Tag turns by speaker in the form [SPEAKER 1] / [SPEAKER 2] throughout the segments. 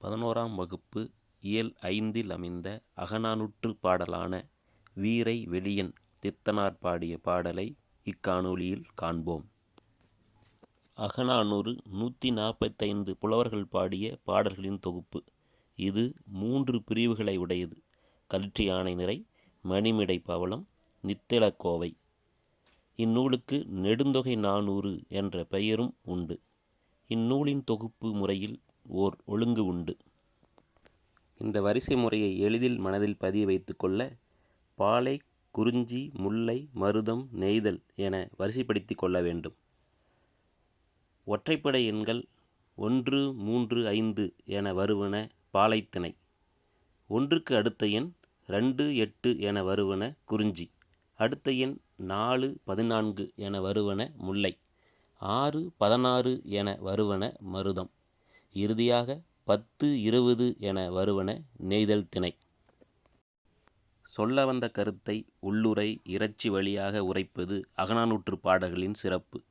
[SPEAKER 1] பதினோராம் வகுப்பு இயல் ஐந்தில் அமைந்த அகநானூற்றுப் பாடலான வீரை வெளியன் தித்தனார் பாடிய பாடலை இக்காணொளியில் காண்போம். அகநானூறு நூற்றி நாற்பத்தைந்து புலவர்கள் பாடிய பாடல்களின் தொகுப்பு. இது மூன்று பிரிவுகளை உடையது. கல்ற்றியானை நிறை, மணிமிடை பவளம், நித்திலக்கோவை. இந்நூலுக்கு நெடுந்தொகை நானூறு என்ற பெயரும் உண்டு. இந்நூலின் தொகுப்பு முறையில் ஓர் ஒழுங்கு உண்டு. இந்த வரிசை முறையை எளிதில் மனதில் பதிய வைத்துக்கொள்ள பாலை, குறிஞ்சி, முல்லை, மருதம், நெய்தல் என வரிசைப்படுத்திக் கொள்ள வேண்டும். ஒற்றைப்படை எண்கள் ஒன்று, மூன்று, ஐந்து என வருவன பாலைத்திணை ஒன்றுக்கு அடுத்த எண் ரெண்டு எட்டு என வருவன குறிஞ்சி. அடுத்த எண் நாலு, பதினான்கு என வருவன முல்லை. ஆறு, பதினாறு என வருவன மருதம். இறுதியாக பத்து, இருபது என வருவன நெய்தல் திணை. சொல்ல வந்த கருத்தை உள்ளுறை, இறைச்சி வழியாக உரைப்பது அகநானூற்றுப் பாடல்களின் சிறப்பு.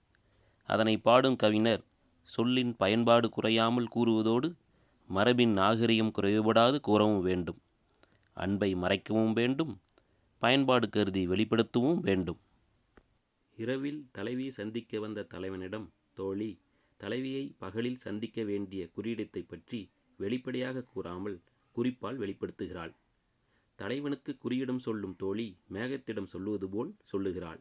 [SPEAKER 1] அதனை பாடும் கவிஞர் சொல்லின் பயன்பாடு குறையாமல் கூறுவதோடு மரபின் நாகரிகம் குறைவுபடாது கூறவும் வேண்டும். அன்பை மறைக்கவும் வேண்டும். பயன்பாடு கருதி வெளிப்படுத்தவும் வேண்டும். இரவில் தலைவி சந்திக்க வந்த தலைவனிடம் தோழி தலைவியை பகலில் சந்திக்க வேண்டிய குறியிடத்தைப் பற்றி வெளிப்படையாகக் கூறாமல் குறிப்பால் வெளிப்படுத்துகிறாள். தலைவனுக்கு குறியிடம் சொல்லும் தோழி மேகத்திடம் சொல்லுவது போல் சொல்லுகிறாள்.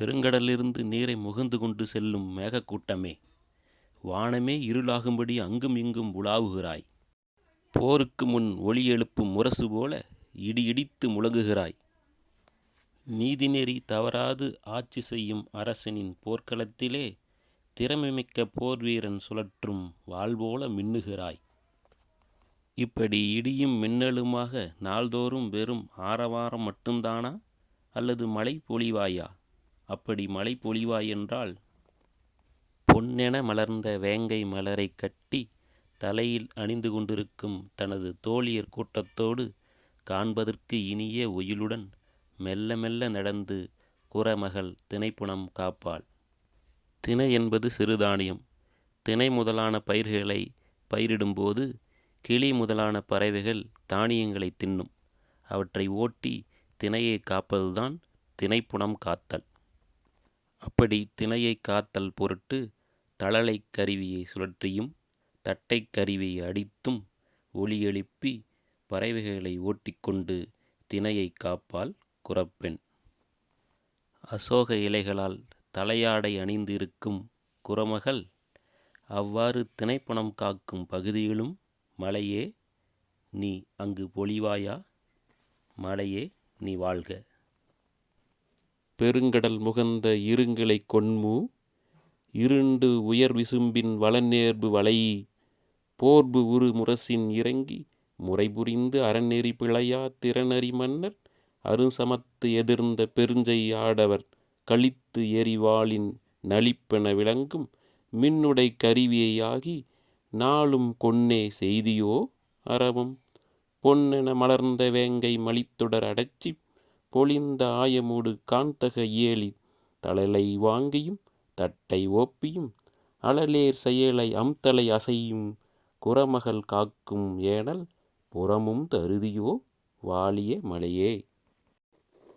[SPEAKER 1] பெருங்கடலிலிருந்து நீரை முகந்து கொண்டு செல்லும் மேகக் கூட்டமே! வானமே இருளாகும்படி அங்கும் இங்கும் உலாவுகிறாய். போருக்கு முன் ஒளி எழுப்பும் முரசு போல இடி இடித்து முழங்குகிறாய். நீதிநெறி தவறாது ஆட்சி செய்யும் அரசனின் போர்க்களத்திலே திறமைமிக்க போர்வீரன் சுழற்றும் வாள்போல மின்னுகிறாய். இப்படி இடியும் மின்னலுமாக நாள்தோறும் வெறும் ஆரவாரம் மட்டுந்தானா? அல்லது மழை பொழிவாயா? அப்படி மழை பொழிவாயென்றால் பொன்னென மலர்ந்த வேங்கை மலரைக் கட்டி தலையில் அணிந்து கொண்டிருக்கும் தனது தோழியர் கூட்டத்தோடு காண்பதற்கு இனிய ஒயிலுடன் மெல்ல மெல்ல நடந்து குறமகள் தினைப்புணம் காப்பாள். தினை என்பது சிறுதானியம். தினை முதலான பயிர்களை பயிரிடும்போது கிளி முதலான பறவைகள் தானியங்களைத் தின்னும். அவற்றை ஓட்டி தினையை காப்பதுதான் தினைப்புணம் காத்தல். அப்படி தினையைக் காத்தல் பொருட்டு தழலைக் கருவியை சுழற்றியும் தட்டைக் கருவியை அடித்தும் ஒளியெழுப்பி பறவைகளை ஓட்டிக் கொண்டு காப்பால் காப்பாள் குறப்பெண். அசோக இலைகளால் தலையாடை அணிந்து இருக்கும் குறமகள் அவ்வாறு திணைப்பணம் காக்கும் பகுதியிலும் மலையே நீ அங்கு பொழிவாயா? மலையே நீ வாழ்க! பெருங்கடல் முகந்த இருங்கிளை கொன்மு இருண்டு உயர் விசும்பின் வளநேர்பு வலை போர்பு உரு முரசின் இறங்கி முறைபுரிந்து அறநெறி பிழையா திறனறி மன்னர் அருசமத்து எதிர்ந்த பெருஞ்செய் ஆடவர் கழித்து எரிவாளின் நளிப்பென விளங்கும் மின்னுடை கருவியையாகி நாளும் கொன்னே செய்தியோ அரவம் பொன்னென மலர்ந்த வேங்கை மலித்தொடர் அடைச்சிப் பொழிந்த ஆயமூடு காந்தக இயலித் தழலை வாங்கியும் தட்டை ஓப்பியும் அழலேர் செயலை அம்தலை அசையும் குறமகள் காக்கும் ஏனல் புறமும் தருதியோ வாழிய மலையே.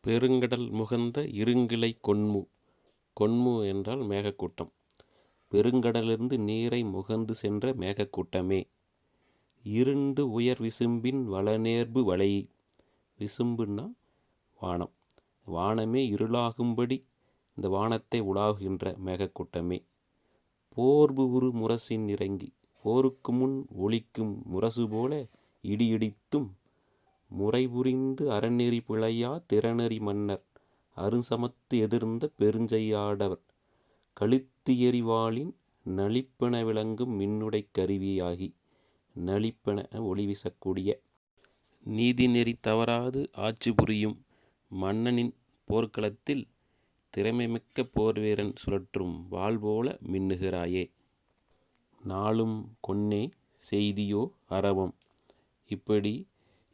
[SPEAKER 1] பெருங்கடல் முகந்த இருங்கிளை கொன்மு கொன்மு என்றால் மேகக்கூட்டம். பெருங்கடலிருந்து நீரை முகந்து சென்ற மேகக்கூட்டமே! இருண்டு உயர் விசும்பின் வளநேர்பு வலை விசும்புன்னா வானம். வானமே இருளாகும்படி இந்த வானத்தை உலாகுகின்ற மேகக்கூட்டமே! போர்பு உரு முரசின் இறங்கி போருக்கு முன் ஒழிக்கும் முரசுபோல இடி இடித்தும் முறைபுரிந்து அறநெறி பிழையா திறனறி மன்னர் அருசமத்து எதிர்ந்த பெருஞ்செய்யாடவர் கழுத்து எறிவாளின் நளிப்பென விளங்கும் மின்னுடைக் கருவியாகி நளிப்பென ஒளி வீசக்கூடிய நீதிநெறி தவறாது ஆட்சி புரியும் மன்னனின் போர்க்களத்தில் திறமைமிக்க போர்வீரன் சுழற்றும் வாள்போல மின்னுகிறாயே! நாளும் கொன்னே செய்தியோ அரவம் இப்படி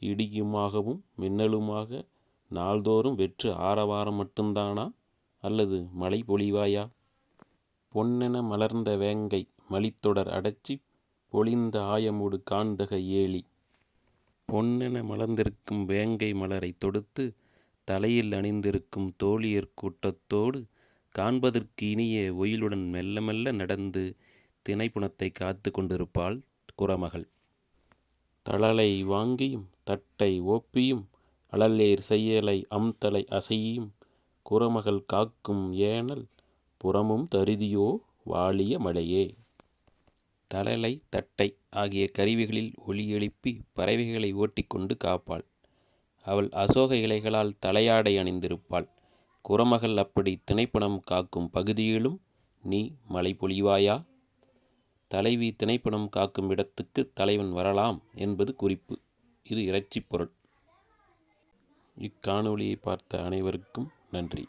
[SPEAKER 1] இடியுமாகவும் மின்னலுமாக நாள்தோறும் வெற்று ஆரவாரம் மட்டுந்தானா? அல்லது மழை பொழிவாயா? பொன்னென மலர்ந்த வேங்கை மலித்தொடர் அடைச்சி பொழிந்த ஆயமூடு காண்தக ஏழி பொன்னென மலர்ந்திருக்கும் வேங்கை மலரைத் தொடுத்து தலையில் அணிந்திருக்கும் தோழியர் கூட்டத்தோடு காண்பதற்கு இனிய ஒயிலுடன் மெல்ல மெல்ல நடந்து தினைப்புனத்தைக் காத்து கொண்டிருப்பாள் குறமகள். தழலை வாங்கியும் தட்டை ஓப்பியும் அழலேர் செய்யலை அம்தலை அசையும் குறமகள் காக்கும் ஏனல் புறமும் தருதியோ வாழிய மலையே. தழலை தட்டை ஆகிய கருவிகளில் ஒலி எழுப்பி பறவைகளை ஓட்டிக்கொண்டு காப்பாள். அவள் அசோக இலைகளால் தலையாடை அணிந்திருப்பாள். குறமகள் அப்படி திணைப்பணம் காக்கும் பகுதியிலும் நீ மழை பொழிவாயா? தலைவி தினைப்புனம் காக்கும் இடத்துக்கு தலைவன் வரலாம் என்பது குறிப்பு. இது இறைச்சிப் பொருள். இக்காணொளியை பார்த்த அனைவருக்கும் நன்றி.